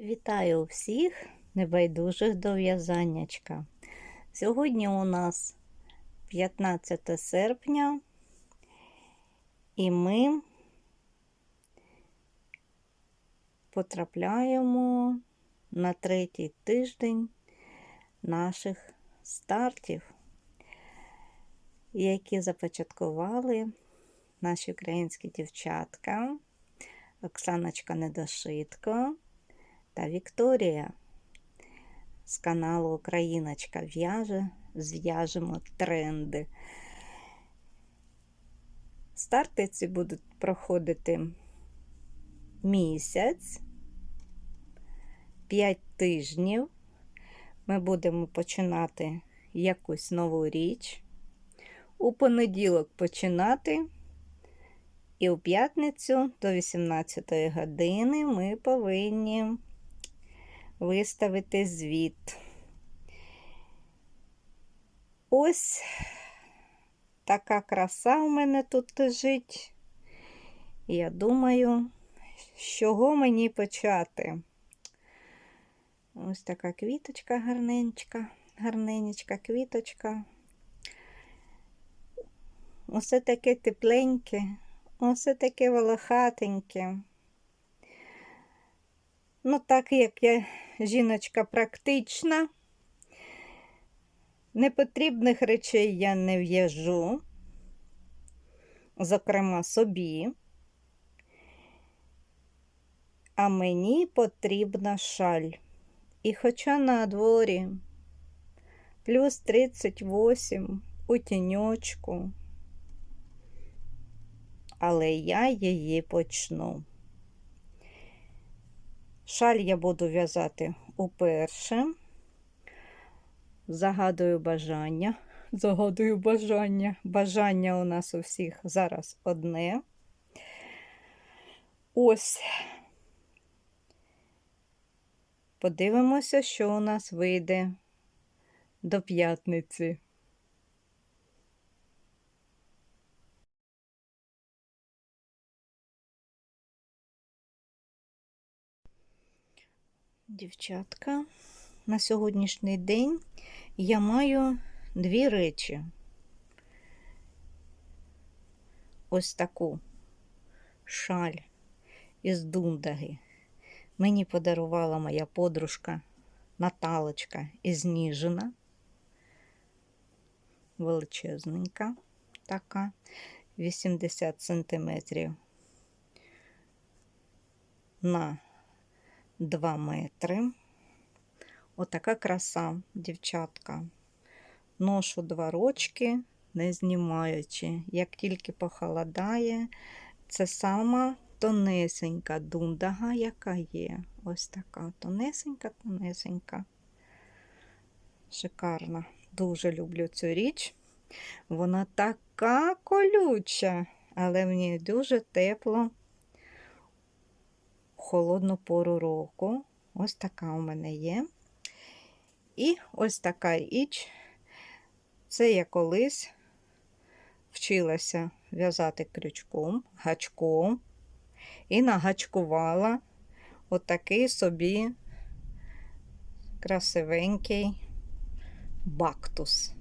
Вітаю всіх небайдужих до в'язаннячка. Сьогодні у нас 15 серпня, і ми потрапляємо на третій тиждень наших стартів, які започаткували наші українські дівчатка, Оксаночка Недошитко та Вікторія з каналу Україночка в'яже, зв'яжемо тренди. Старти ці будуть проходити місяць, 5 тижнів. Ми будемо починати якусь нову річ. У понеділок починати. І у п'ятницю до 18 години ми повинні виставити звіт. Ось така краса у мене тут лежить. Я думаю, з чого мені почати. Ось така квіточка гарненька, гарненечка квіточка. Усе таке тепленьке, усе таке волохатеньке. Ну, так як я жіночка практична, непотрібних речей я не в'яжу, зокрема собі, а мені потрібна шаль. І хоча на дворі плюс 38 у тіньочку, але я її почну. Шаль я буду в'язати уперше. Загадую бажання. Загадую бажання. Бажання у нас у всіх зараз одне. Ось. Подивимося, що у нас вийде до п'ятниці. Дівчатка, на сьогоднішній день я маю дві речі. Ось таку шаль із дундаги. Мені подарувала моя подружка Наталочка із Ніжина. Величезненька така, 80 сантиметрів на 2 метри. Отака краса, дівчатка. Ношу два рочки, не знімаючи. Як тільки похолодає, це сама тонесенька дундага, яка є. Ось така тонесенька, тонесенька. Шикарна. Дуже люблю цю річ. Вона така колюча, але в ній дуже тепло холодну пору року. Ось така у мене є. І ось така річ. Це я колись вчилася в'язати крючком, гачком і нагачкувала отакий собі красивенький бактус.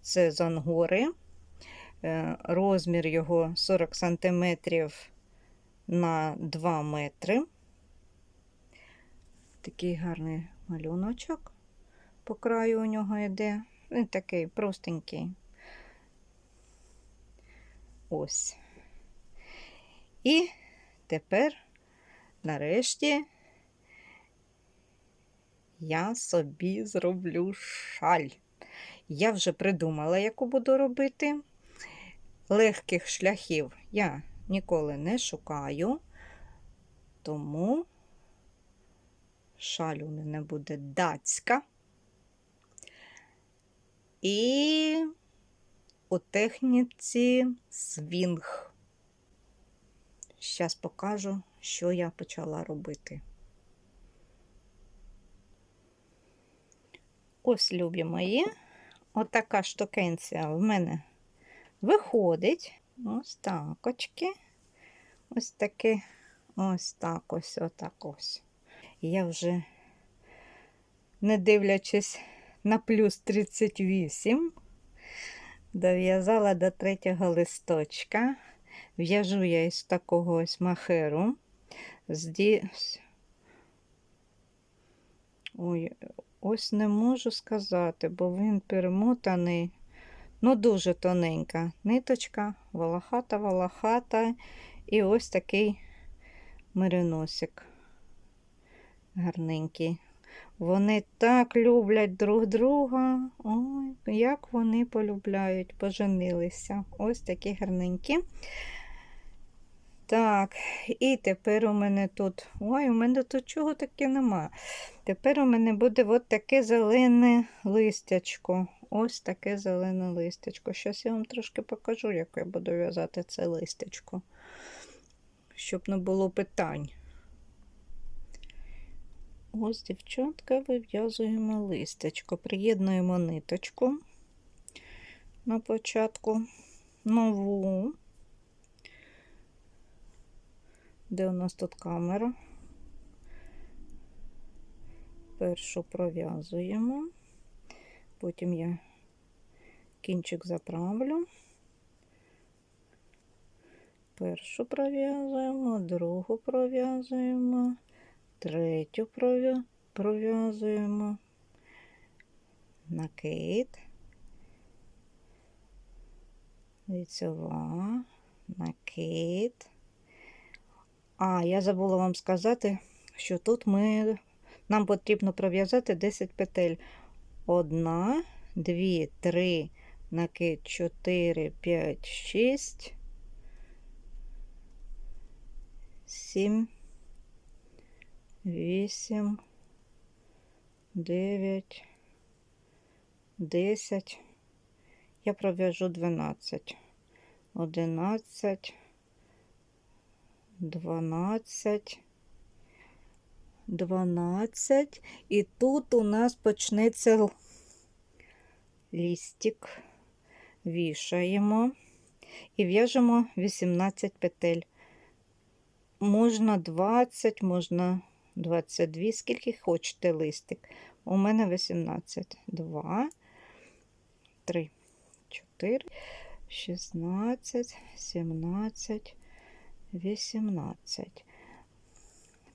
Це з ангори. Е, розмір його 40 см на 2 метри. Такий гарний малюночок по краю у нього йде. Він такий простенький. Ось. І тепер, нарешті, я собі зроблю шаль. Я вже придумала, яку буду робити легких шляхів я ніколи не шукаю, тому шаль у мене буде датська. І у техніці свінг. Зараз покажу, що я почала робити. Ось, любі мої, отака штукенція в мене виходить ось так очки. Ось таке Ось так ось, отак ось. Я вже, не дивлячись на плюс 38, дов'язала до третього листочка. В'яжу я із такого ось махеру. Зді... Ой, ось не можу сказати, бо він перемотаний. Ну, дуже тоненька ниточка, волохата, волохата. І ось такий мериносик. Гарненький. Вони так люблять друг друга. Ой, як вони полюбляють, поженилися. Ось такі гарненькі. Так, і тепер у мене тут. Ой, у мене тут чого таке нема. Тепер у мене буде от таке зелене листячко. Ось таке зелене листячко. Зараз я вам трошки покажу, як я буду в'язати це листячко, щоб не було питань. Ось, дівчатка, вив'язуємо листячко. Приєднуємо ниточку на початку нову. Де у нас тут камера? Першу пров'язуємо, потім я кінчик заправлю. Першу пров'язуємо, другу пров'язуємо, третю пров'язуємо, накид, лицьова, накид. А, я забула вам сказати, що тут ми, нам потрібно пров'язати 10 петель. Одна, дві, три, накид, 4, 5, 6, 7, 8, 9, 10. Я пров'яжу 12, 11, 12, 12. І тут у нас почнеться лістик. Вішаємо і в'яжемо 18 петель. Можна 20, можна 22, скільки хочете листик. У мене 18. 2, 3, 4, 16, 17, 18.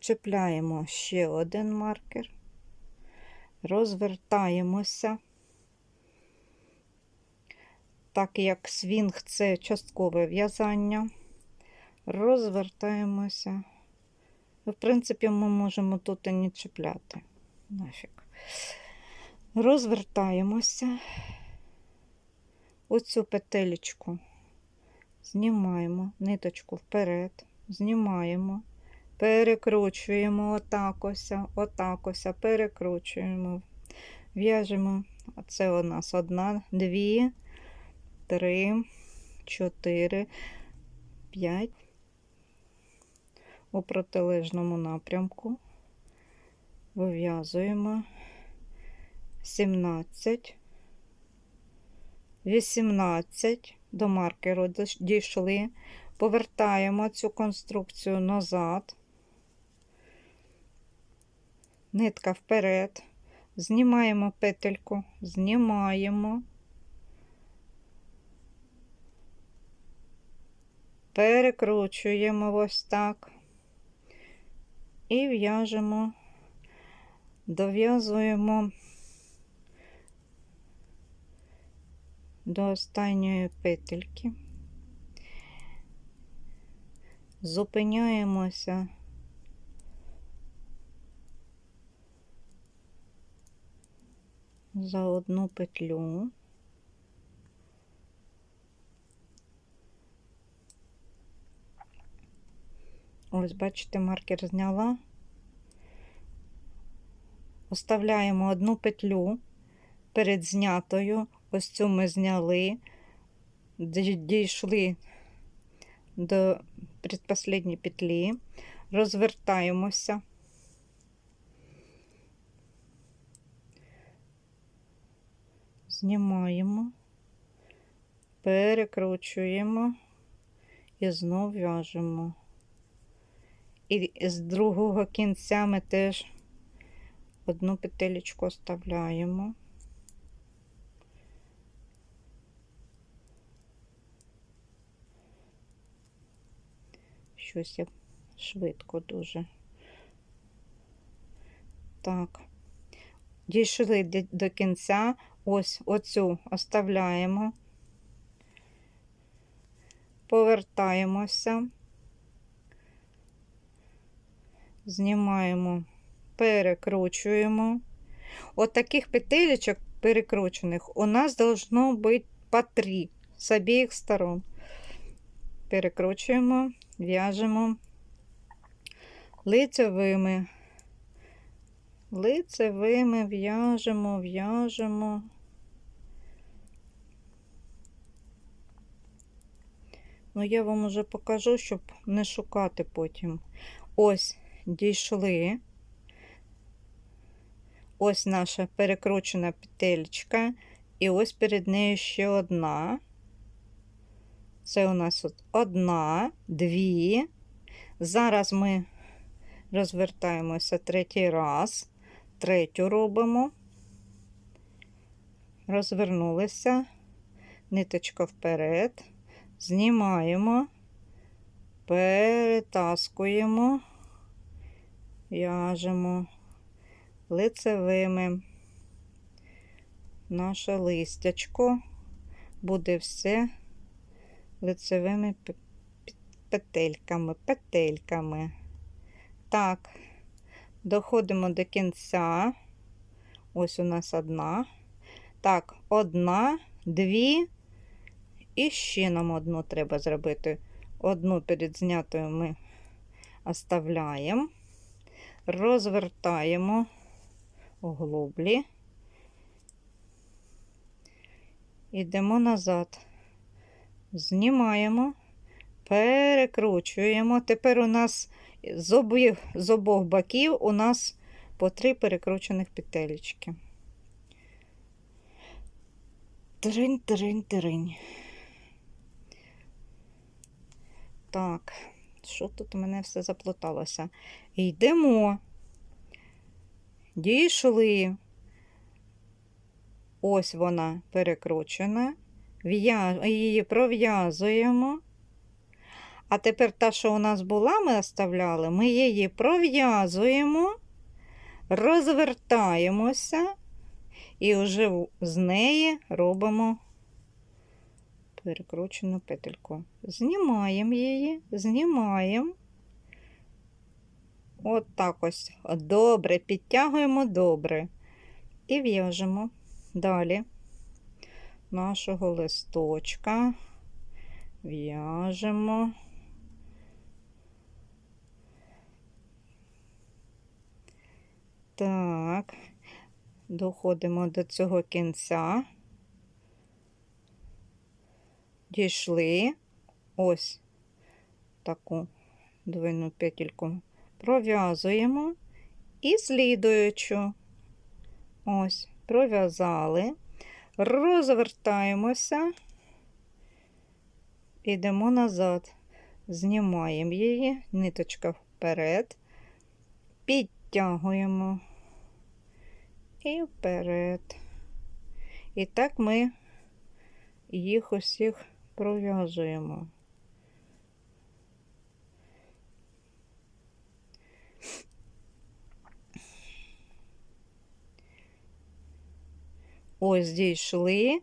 Чіпляємо ще один маркер, розвертаємося. Так як свінг це часткове в'язання, розвертаємося. В принципі, ми можемо тут і не чіпляти. Нафіг. Розвертаємося, оцю петелечку знімаємо ниточку вперед, знімаємо, перекручуємо отак ось, отак ось, перекручуємо, в'яжемо. Це у нас одна, дві, три, чотири, п'ять. У протилежному напрямку. Вив'язуємо. 17, 18 до маркеру дійшли, повертаємо цю конструкцію назад, нитка вперед, знімаємо петельку, знімаємо, перекручуємо ось так. І в'яжемо, дов'язуємо. до останньої петельки, зупиняємося за одну петлю. Ось, бачите, маркер зняла. Оставляємо одну петлю перед знятою, Ось цю ми зняли, дійшли до предпоследньої петлі, розвертаємося. Знімаємо, перекручуємо і знов в'яжемо. І з другого кінця ми теж одну петелечку оставляємо. Щось я швидко дуже. Так. Дійшли до кінця. Ось оцю оставляємо. Повертаємося. Знімаємо, перекручуємо. От таких петелечок перекручених у нас должно бути по три з обох сторон. Перекручуємо, в'яжемо лицевими. Лицевими в'яжемо, в'яжемо. Ну, я вам уже покажу, щоб не шукати потім. Ось дійшли. Ось наша перекручена петелька. І ось перед нею ще одна. Це у нас от одна, дві. Зараз ми розвертаємося третій раз, третю робимо, розвернулися, ниточка вперед, знімаємо, перетаскуємо, в'яжемо лицевими. Наше листячко буде все лицевими пе- пе- петельками, петельками. Так, доходимо до кінця. Ось у нас одна. Так, одна, дві. І ще нам одну треба зробити. Одну перед знятою ми оставляємо, розвертаємо оглоблі. Йдемо назад. Знімаємо, перекручуємо. Тепер у нас з обох, з обох боків у нас по три перекручених петелечки. Тринь, Так, що тут у мене все заплуталося? Йдемо. Дійшли. Ось вона перекручена. Її пров'язуємо. А тепер та, що у нас була, ми оставляли, ми її пров'язуємо, розвертаємося і вже з неї робимо перекручену петельку. Знімаємо її, знімаємо. От так ось. Добре, підтягуємо добре. І в'яжемо далі нашого листочка. В'яжемо. Так, доходимо до цього кінця. Дійшли ось таку двойну петельку пров'язуємо. І слідуючу. Ось, пров'язали, розвертаємося, йдемо назад, знімаємо її, ниточка вперед, підтягуємо. І вперед. І так ми їх усіх пров'язуємо. Ось дійшли.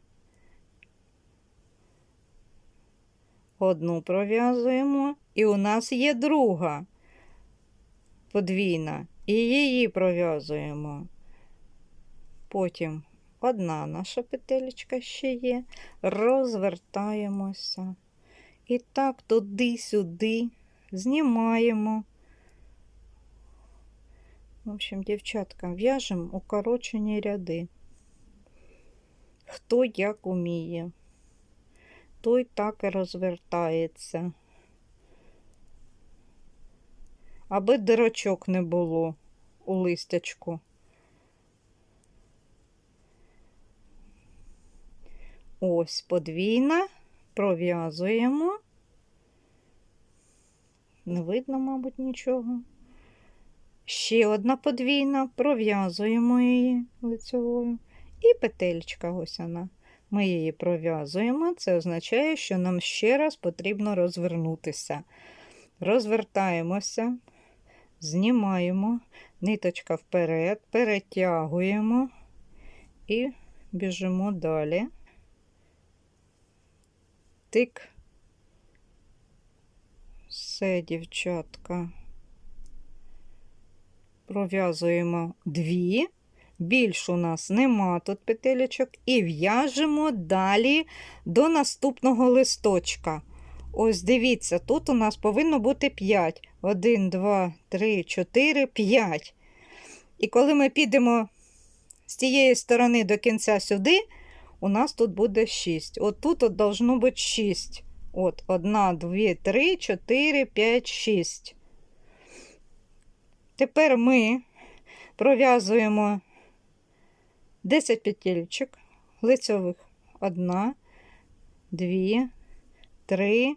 Одну пров'язуємо, і у нас є друга подвійна, і її пров'язуємо. Потім одна наша петелечка ще є, розвертаємося. І так туди-сюди знімаємо. В общем, дівчатка, в'яжемо укорочені ряди. Хто як уміє, той так і розвертається. Аби дирочок не було у листячку. Ось подвійна, пров'язуємо, Не видно, мабуть, нічого. Ще одна подвійна, пров'язуємо її лицевою. І петелька ось вона. Ми її пров'язуємо. Це означає, що нам ще раз потрібно розвернутися. Розвертаємося, знімаємо, ниточка вперед, перетягуємо і біжимо далі. Тик. Все, дівчатка. Пров'язуємо дві. Більш у нас нема тут петелечок. І в'яжемо далі до наступного листочка. Ось дивіться, тут у нас повинно бути 5. 1, 2, 3, 4, 5. І коли ми підемо з тієї сторони до кінця сюди, у нас тут буде 6. От тут от должно бути 6. От, 1, 2, 3, 4, 5, 6. Тепер ми пров'язуємо 10 петельчик лицьових. 1, 2, 3,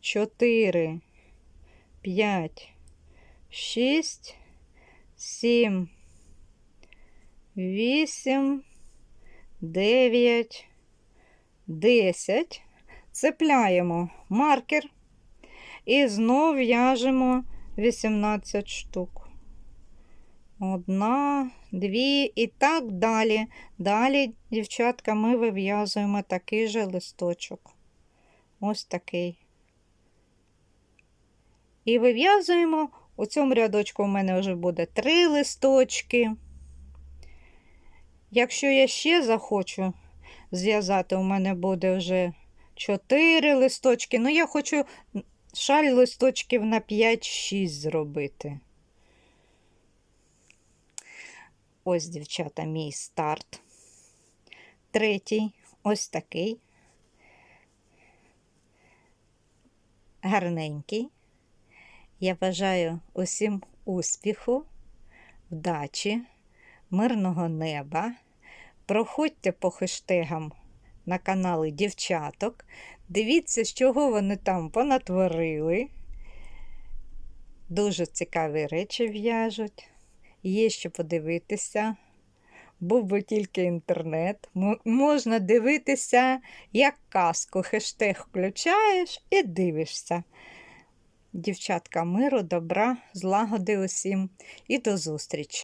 4, 5, 6, 7, 8, 9, 10. Цепляємо маркер і знов в'яжемо 18 штук. Одна, дві і так далі. Далі, дівчатка, ми вив'язуємо такий же листочок. Ось такий. І вив'язуємо. У цьому рядочку у мене вже буде три листочки. Якщо я ще захочу зв'язати, у мене буде вже 4 листочки. Ну, я хочу шаль листочків на 5-6 зробити. Ось, дівчата, мій старт. Третій, ось такий. Гарненький. Я бажаю усім успіху, вдачі, мирного неба. Проходьте по хештегам на канали дівчаток. Дивіться, з чого вони там понатворили. Дуже цікаві речі в'яжуть. Є що подивитися. Був би тільки інтернет. Можна дивитися, як казку. Хештег включаєш і дивишся. Дівчатка, миру, добра, злагоди усім і до зустрічі!